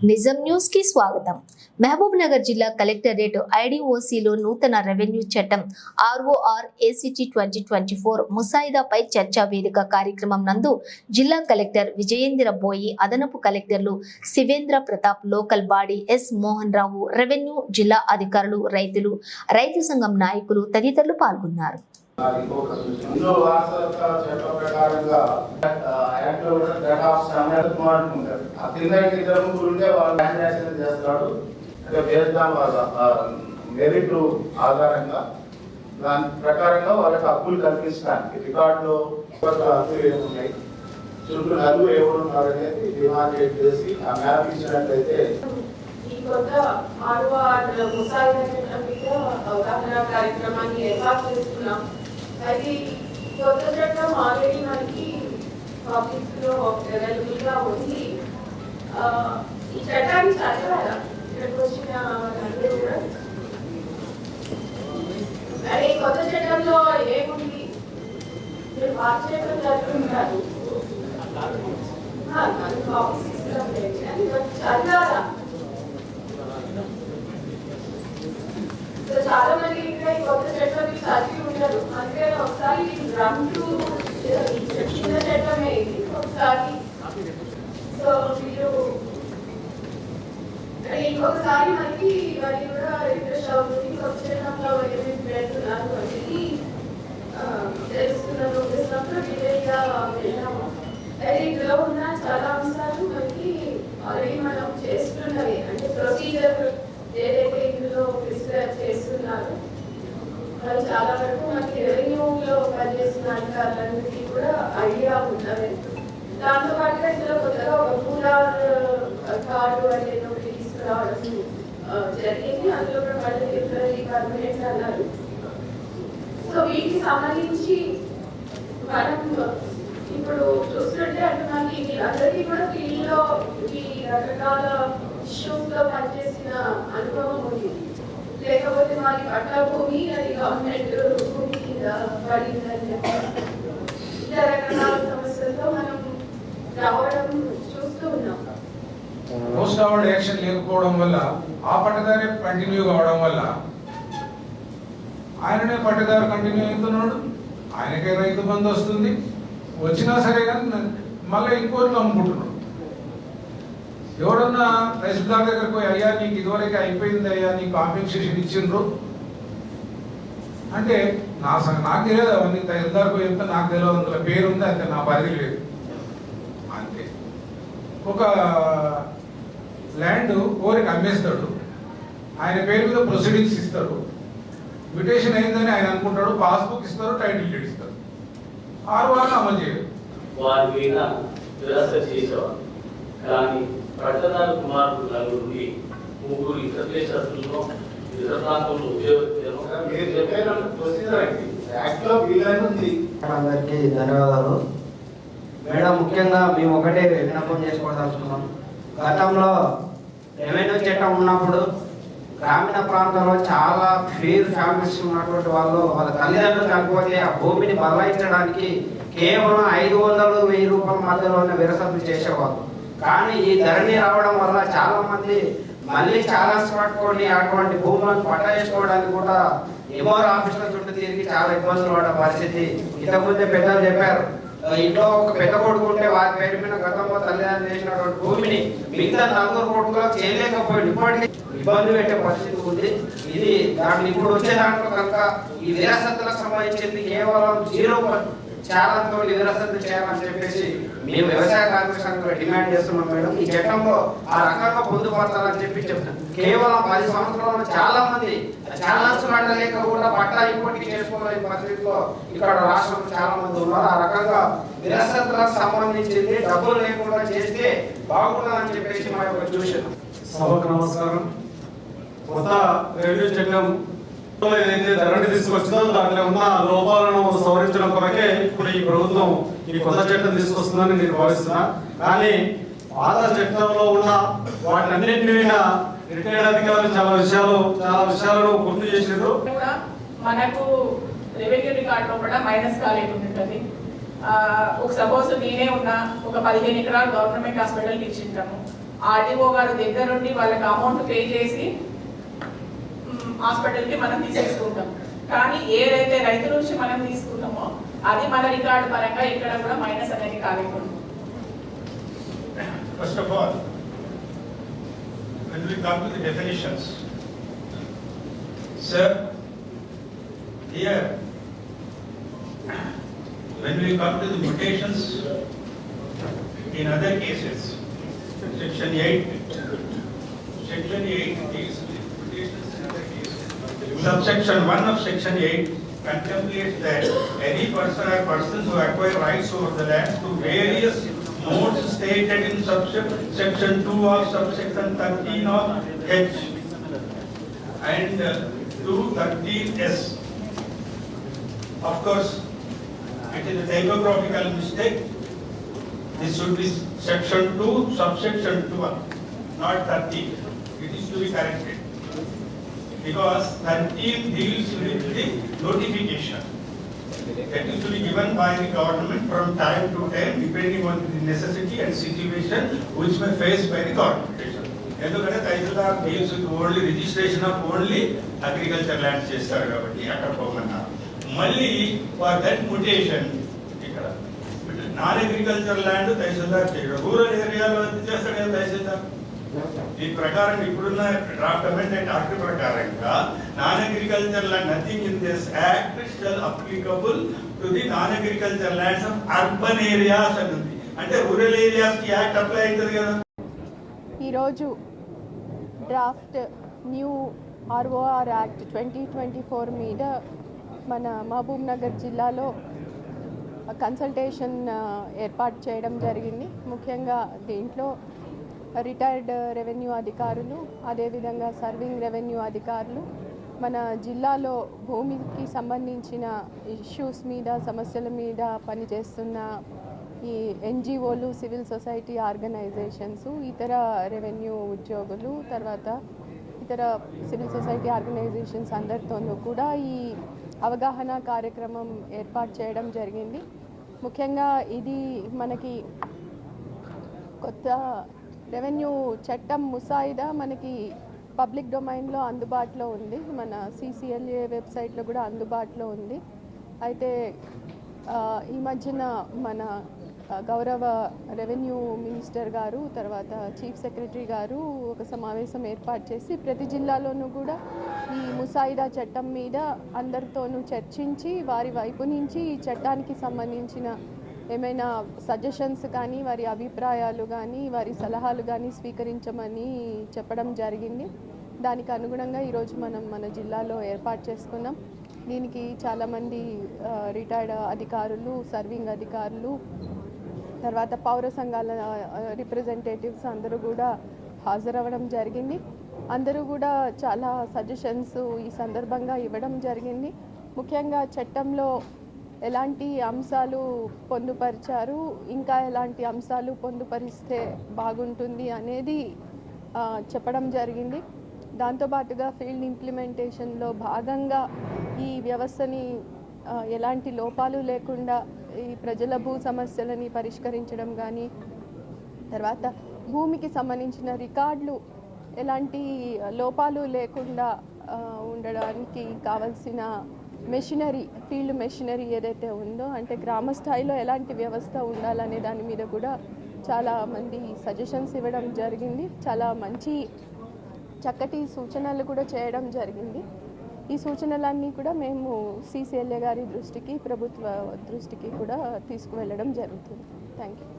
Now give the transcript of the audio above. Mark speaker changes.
Speaker 1: నిజం న్యూస్కి స్వాగతం. మహబూబ్ నగర్ జిల్లా కలెక్టరేట్ ఐడిఓసిలో నూతన రెవెన్యూ చట్టం ROR ACT twenty twenty four ముసాయిదాపై చర్చా వేదిక కార్యక్రమం నందు జిల్లా కలెక్టర్ విజయేంద్ర బోయి అదనపు కలెక్టర్లు Shivendra Pratap local body S Mohan Rao revenue జిల్లా అధికారులు రైతులు రైతు సంఘం నాయకులు తదితరులు పాల్గొన్నారు.
Speaker 2: ఇందులో వారసత్వ చట్టం ప్రకారంగా ఆ, యాక్ట్లో కూడా డేట్ ఆఫ్ స్టాండర్డ్ మాట్లాడుకుంటారు ఆ కింద ఇద్దరు ముగ్గురు ఉంటే వాళ్ళు ట్రాన్సాక్షన్ చేస్తాడు. అంటే బేస్డ్ ఆన్ మెరిట్ ఆధారంగా. దాని ప్రకారంగా వాళ్ళకి హక్కులు కల్పించడానికి రికార్డులో హక్కులు ఏమున్నాయి? చుట్టూ నలుగురు ఎవరు ఉన్నారు అనేది డిమాండ్ చేసి ఆ మ్యాప్ ఇచ్చినట్లయితే
Speaker 3: ఈ కొత్త ఆర్ఓఆర్ ముసాయిదా చట్టం మీద అవగాహన కార్యక్రమాన్ని ఏర్పాటు చేస్తున్నాం. అది కొత్త చట్టం ఆల్రెడీ మనకి పబ్లిక్లో అవైలబుల్గా ఉంది. ఈ చట్టాన్ని చదవాలా? ఇక్కడికి వచ్చిన వాళ్ళందరూ కూడా? అరే కొత్త చట్టంలో ఏముంది? మీరు పాత చట్టం చదువుకుంటారు. చదవాలా? సో చాలా మంది ఇంకా ఈ కొత్త చట్టం అందుకని ఒకసారి డ్రమ్స్ కింద చట్టమే ఇది ఒకసారి. సో మీరు ఇంకొకసారి మనకి మరి కూడా రిఫ్రెష్ అవుతుంది కొత్త చట్టంలో ఏమేమి పెడుతున్నారు అనేది తెలుస్తున్నారు తెలిసినప్పుడు డీటెయిల్గా వెళ్ళాము. అయితే ఇందులో ఉన్న చాలా అంశాలు మనకి ఆల్రెడీ మనం చేస్తున్నవి అంటే ప్రొసీజర్ ఏదైతే ఇందులో ప్రిస్క్రైబ్ చేస్తున్నారు అది చాలా వరకు మనకి రెవెన్యూలో పనిచేస్తున్న కూడా ఐడియా ఉన్నది దాంతో పాటుగా ఇందులో కొత్తగా ఒక కూలర్ కార్డు అనేది ఒకటి తీసుకురావడం జరిగింది. అందులో కూడా మళ్ళీ పర్మనెంట్ అన్నారు. సో వీటికి సంబంధించి మనం ఇప్పుడు చూస్తుంటే అంటే మనకి వీళ్ళందరికీ కూడా ఫీల్డ్ ఈ రకరకాల ఇష్యూస్లో పనిచేసిన అనుభవం ఉంది. లేకపోతే మాది పట్ట భూమి అది గవర్నమెంట్ భూమి కింద పడిందని చెప్పి మోస్ట్ రకరకాల సమస్యలతో మనం రావడం చూస్తూ ఉన్నాం
Speaker 4: యాక్షన్ లేకపోవడం వల్ల ఆ పట్టదారే కంటిన్యూ కావడం వల్ల ఆయననే పట్టదారు కంటిన్యూ అవుతున్నాడు ఆయనకే రైతు బంధు వస్తుంది. వచ్చినా సరే కానీ మళ్ళీ ఇంకోళ్ళు అమ్ముకుంటున్నాడు. ఎవరన్నా తహసీల్దార్ దగ్గరకు పోయి అయ్యా నీకు ఇదివరకు అయిపోయింది అయ్యా నీకు కాంపెన్సేషన్ ఇచ్చిండ్రు. అంటే నా నాకు తెలియదు అవన్నీ. తహసీల్దార్ పోయి నాకు తెలియదు అందులో పేరు ఉంది అంతే. నా పరిధి లేదు. అంతే. ఒక ల్యాండ్ కోరికి అమ్మేస్తాడు. ఆయన పేరు మీద ప్రొసీడింగ్స్ ఇస్తారు మ్యూటేషన్ అయిందని ఆయన అనుకుంటాడు. పాస్బుక్ ఇస్తారు టైటిల్ డీడ్ ఇస్తారు ఆరు వారాలు అమలు చేయరు
Speaker 5: వారి మీద నిరాశ చేసేవారు కానీ పట్టణాల కుమారుడు నలుగురిని ముగ్గురు ఇతర దేశస్తుల్లో
Speaker 2: ఉంది
Speaker 6: అందరికీ ధన్యవాదాలు. మేడం ముఖ్యంగా మేము ఒకటే విన్నపం చేసుకోదలుచుకున్నాం. గతంలో రెవెన్యూ చట్టం ఉన్నప్పుడు గ్రామీణ ప్రాంతంలో చాలా ఫీల్ ఫ్యామిలీస్ ఉన్నటువంటి వాళ్ళు వాళ్ళ తల్లిదండ్రులు చనిపోతే ఆ భూమిని బదలాయించడానికి కేవలం ఐదు వందలు వెయ్యి రూపాయల మధ్యలోనే విరసతులు చేసేవాళ్ళు. కానీ ఈ ధరణి రావడం వల్ల చాలా మంది మళ్ళీ చాలా పట్టుకొని అటువంటి భూములను పట్టా కూడా ఎమోర్ ఆఫీసుల చుట్టూ తిరిగి చాలా ఇబ్బందులు పడ్డ పరిస్థితి. ఇంతకుముందే పెద్దలు చెప్పారు ఇంట్లో ఒక పెద్ద కొడుకు ఉంటే వారి పేరు మీద గతంలో తల్లిదండ్రులు చేసినటువంటి భూమిని మిగతా నలుగురు కొడుకులకు చేయలేకపోయాడు ఇప్పటికీ ఇబ్బంది పెట్టే పరిస్థితి ఉంది. ఇది దాంట్లో ఇప్పుడు వచ్చే దాంట్లో కనుక ఈ విరాసత్తులకు సంబంధించింది కేవలం జీరో చాలాతో విరాసత్తు చేయాలని చెప్పేసి మేము వ్యవసాయ కార్మిక సంఘంలో డిమాండ్ చేస్తున్నాం మేడం. ఈ చట్టంలో ఆ రకంగా పొందుపరచాలని చెప్పి చెప్తాం కేవలం పది సంవత్సరాలు చాలా మంది చాలా లేక కూడా పట్టా ఇప్పటికీ చేసుకోలేని పరిస్థితిలో ఇక్కడ రాష్ట్రంలో చాలా మంది ఉన్నారు. ఆ రకంగా విరాసత్తులకు సంబంధించింది డబ్బులు లేకుండా చేస్తే బాగుంటుందని చెప్పేసి మా యొక్క సూచన
Speaker 7: సభకు నమస్కారం. కొత్త రెవెన్యూ చట్టం ఏదైతే ధరణి తీసుకొచ్చిందో దాంట్లో ఉన్న లోపాలను సవరించడం కొరకే ఇప్పుడు ఈ ప్రభుత్వం ఈ కొత్త చట్టం తీసుకొస్తుందని నేను భావిస్తున్నా. కానీ పాత చట్టంలో ఉన్న వాటన్నింటి మీద రిటైర్డ్ అధికారులు చాలా విషయాలు చాలా విషయాలను గుర్తు చేసారు
Speaker 8: మనకు రెవెన్యూ రికార్డ్లో కూడా మైనస్ కాలేకుండా ఉంటుంది ఒక సపోజ్ నేనే ఉన్నా ఒక పదిహేను ఎకరాలు గవర్నమెంట్ హాస్పిటల్కి ఇచ్చింటాము. ఆర్డీఓ గారు దగ్గరుండి వాళ్ళకి అమౌంట్ పే చేసి హాస్పిటల్కి మనం తీసేసుకుంటాం. కానీ ఏదైతే రైతు నుంచి మనం తీసుకుంటామో అది మన రికార్డు పరంగా ఇక్కడ కూడా మైనస్ అనేది కాలేకుండా.
Speaker 9: First of all when we come to the definitions sir here when we come to the mutations in other cases section eight section eight cases Subsection one of section eight contemplates that any person or persons who acquire rights over the land to various modes stated in subsection two of subsection thirteen of H and uh, two thirteen S. Of course, it is a typographical mistake. This should be section two, subsection 2, not thirteen. It is to be corrected. Because thirteen deals with the notification. That is to be given by the government from time to time depending on the necessity and situation which may face by the government. ఎందుకంటే tahsildar deals only registration of only agriculture land చేస్తారు కాబట్టి అక్కడ పోమన్నారు మళ్ళీ for that mutation ఇక్కడ non agriculture land tahsildar చేయడం rural ఏరియాలో ఎంత చేస్తాడు కదా తహసీల్దార్ ఈ ప్రకారం ఇప్పుడున్న డ్రాఫ్ట్ అమెండ్మెంట్ యాక్ట్ ప్రకారంగా non agriculture land nothing in this act shall applicable to the non agriculture lands of urban areas అని ఉంది అంటే రూరల్ ఏరియాస్కి యాక్ట్ అప్లై అవుతుంది కదా?
Speaker 3: ఈరోజు draft new ROR act twenty twenty four మీద మన మహబూబ్ నగర్ జిల్లాలో కన్సల్టేషన్ ఏర్పాటు చేయడం జరిగింది. ముఖ్యంగా దీంట్లో రిటైర్డ్ రెవెన్యూ అధికారులు అదేవిధంగా సర్వింగ్ రెవెన్యూ అధికారులు మన జిల్లాలో భూమికి సంబంధించిన ఇష్యూస్ మీద సమస్యల మీద పనిచేస్తున్న ఈ ఎన్జిఓలు సివిల్ సొసైటీ ఆర్గనైజేషన్స్ ఇతర రెవెన్యూ ఉద్యోగులు తర్వాత ఇతర సివిల్ సొసైటీ ఆర్గనైజేషన్స్ అందరితోనూ కూడా ఈ అవగాహన కార్యక్రమం ఏర్పాటు చేయడం జరిగింది. ముఖ్యంగా ఇది మనకి కొత్త రెవెన్యూ చట్టం ముసాయిదా మనకి పబ్లిక్ డొమైన్లో అందుబాటులో ఉంది. మన సిసిఎల్ఏ వెబ్సైట్లో కూడా అందుబాటులో ఉంది. అయితే ఈ మధ్యన మన గౌరవ రెవెన్యూ మినిస్టర్ గారు తర్వాత చీఫ్ సెక్రటరీ గారు ఒక సమావేశం ఏర్పాటు చేసి ప్రతి జిల్లాలోనూ కూడా ఈ ముసాయిదా చట్టం మీద అందరితోనూ చర్చించి వారి వైపు నుంచి ఈ చట్టానికి సంబంధించిన ఏమైనా సజెషన్స్ కానీ వారి అభిప్రాయాలు కానీ వారి సలహాలు కానీ స్వీకరించమని చెప్పడం జరిగింది. దానికి అనుగుణంగా ఈరోజు మనం మన జిల్లాలో ఏర్పాటు చేసుకున్నాం. దీనికి చాలామంది రిటైర్డ్ అధికారులు సర్వింగ్ అధికారులు తర్వాత పౌర సంఘాల రిప్రజెంటేటివ్స్ అందరూ కూడా హాజరవ్వడం జరిగింది. అందరూ కూడా చాలా సజెషన్స్ ఈ సందర్భంగా ఇవ్వడం జరిగింది. ముఖ్యంగా చట్టంలో ఎలాంటి అంశాలు పొందుపరిచారు? ఇంకా ఎలాంటి అంశాలు పొందుపరిస్తే బాగుంటుంది అనేది చెప్పడం జరిగింది. దాంతోపాటుగా ఫీల్డ్ ఇంప్లిమెంటేషన్లో భాగంగా ఈ వ్యవస్థని ఎలాంటి లోపాలు లేకుండా ఈ ప్రజల భూ సమస్యలని పరిష్కరించడం కానీ తర్వాత భూమికి సంబంధించిన రికార్డులు ఎలాంటి లోపాలు లేకుండా ఉండడానికి కావలసిన మెషినరీ ఫీల్డ్ మెషినరీ ఏదైతే ఉందో అంటే గ్రామ స్థాయిలో ఎలాంటి వ్యవస్థ ఉండాలనే దాని మీద కూడా చాలా మంది సజెషన్స్ ఇవ్వడం జరిగింది. చాలా మంచి చక్కటి సూచనలు కూడా చేయడం జరిగింది. ఈ సూచనలన్నీ కూడా మేము సిసిఎల్ఏ గారి దృష్టికి ప్రభుత్వ దృష్టికి కూడా తీసుకువెళ్ళడం జరుగుతుంది. Thank you